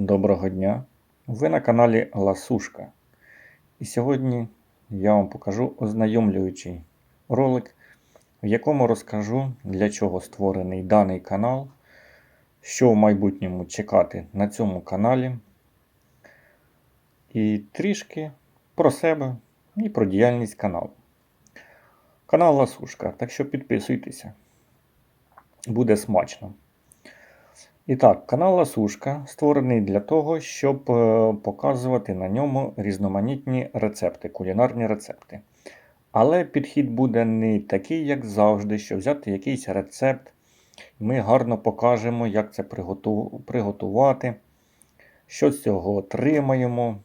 Доброго дня! Ви на каналі Ласушка. І сьогодні я вам покажу ознайомлюючий ролик, в якому розкажу, для чого створений даний канал, що в майбутньому чекати на цьому каналі, і трішки про себе і про діяльність каналу. Канал Ласушка, так що підписуйтеся. Буде смачно. І так, канал Ласушка створений для того, щоб е, показувати на ньому різноманітні рецепти, кулінарні рецепти. Але підхід буде не такий, як завжди, що взяти якийсь рецепт, ми гарно покажемо, як це приготувати, що з цього отримаємо.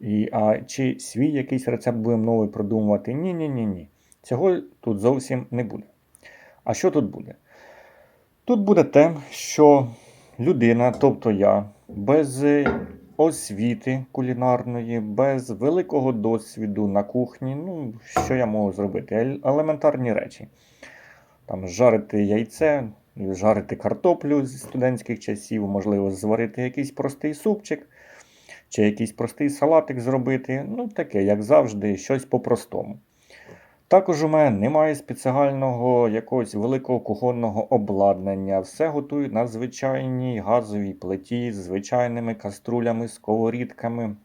І, а чи свій якийсь рецепт будемо новий продумувати? Ні, ні, ні, ні. Цього тут зовсім не буде. А що тут буде? Тут буде те, що людина, тобто я, без освіти кулінарної, без великого досвіду на кухні, ну, що я можу зробити? Елементарні речі. Там жарити яйце, жарити картоплю з студентських часів, можливо, зварити якийсь простий супчик, чи якийсь простий салатик зробити. Ну, таке, як завжди, щось по-простому. Також у мене немає спеціального якогось великого кухонного обладнання. Все готую на звичайній газовій плиті з звичайними каструлями, сковорідками,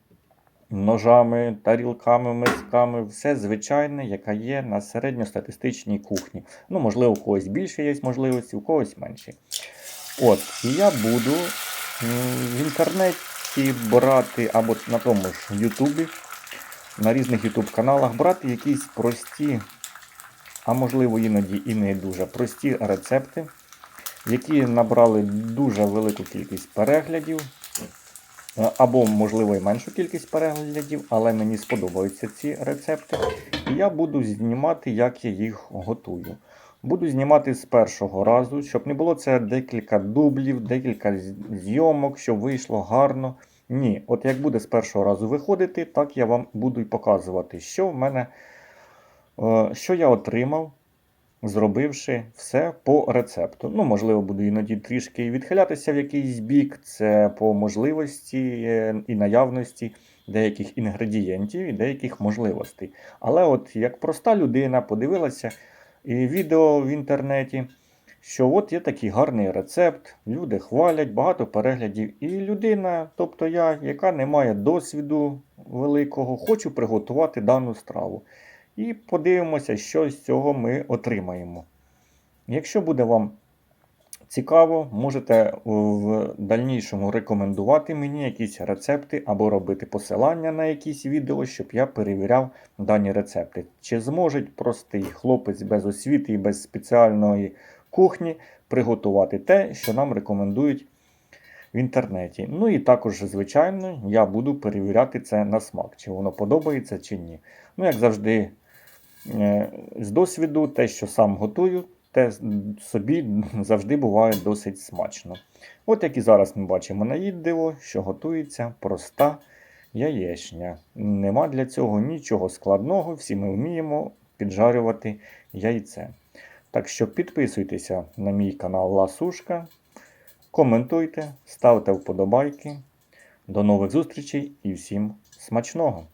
ножами, тарілками, мисками. Все звичайне, яке є на середньостатистичній кухні. Ну, можливо, у когось більше є можливості, у когось менші. От, і я буду в інтернеті брати або на тому ж Ютубі на різних YouTube каналах брати якісь прості, а можливо іноді і не дуже прості рецепти, які набрали дуже велику кількість переглядів, е, або, можливо, і меншу кількість переглядів, але мені сподобаються ці рецепти. І я буду знімати, як я їх готую. Буду знімати з першого разу, щоб не було це декілька дублів, декілька зйомок, щоб вийшло гарно. Ні, от як буде з першого разу виходити, так я вам буду й показувати, що в мене, е, що я отримав, зробивши все по рецепту. Ну, можливо, буду іноді трішки відхилятися в якийсь бік, це по можливості е, і наявності деяких інгредієнтів і деяких можливостей. Але от як проста людина подивилася і відео в інтернеті що от є такий гарний рецепт, люди хвалять, багато переглядів. І людина, тобто я, яка не має досвіду великого, хочу приготувати дану страву. І подивимося, що з цього ми отримаємо. Якщо буде вам цікаво, можете в дальнішому рекомендувати мені якісь рецепти або робити посилання на якісь відео, щоб я перевіряв дані рецепти. Чи зможе простий хлопець без освіти і без спеціальної кухні приготувати те, що нам рекомендують в інтернеті. Ну і також, звичайно, я буду перевіряти це на смак, чи воно подобається чи ні. Ну, як завжди, е, з досвіду, те, що сам готую, те собі завжди буває досить смачно. От як і зараз ми бачимо на відео, що готується проста яєчня. Нема для цього нічого складного, всі ми вміємо піджарювати яйце. Так що підписуйтеся на мій канал Ласушка, коментуйте, ставте вподобайки. До нових зустрічей і всім смачного!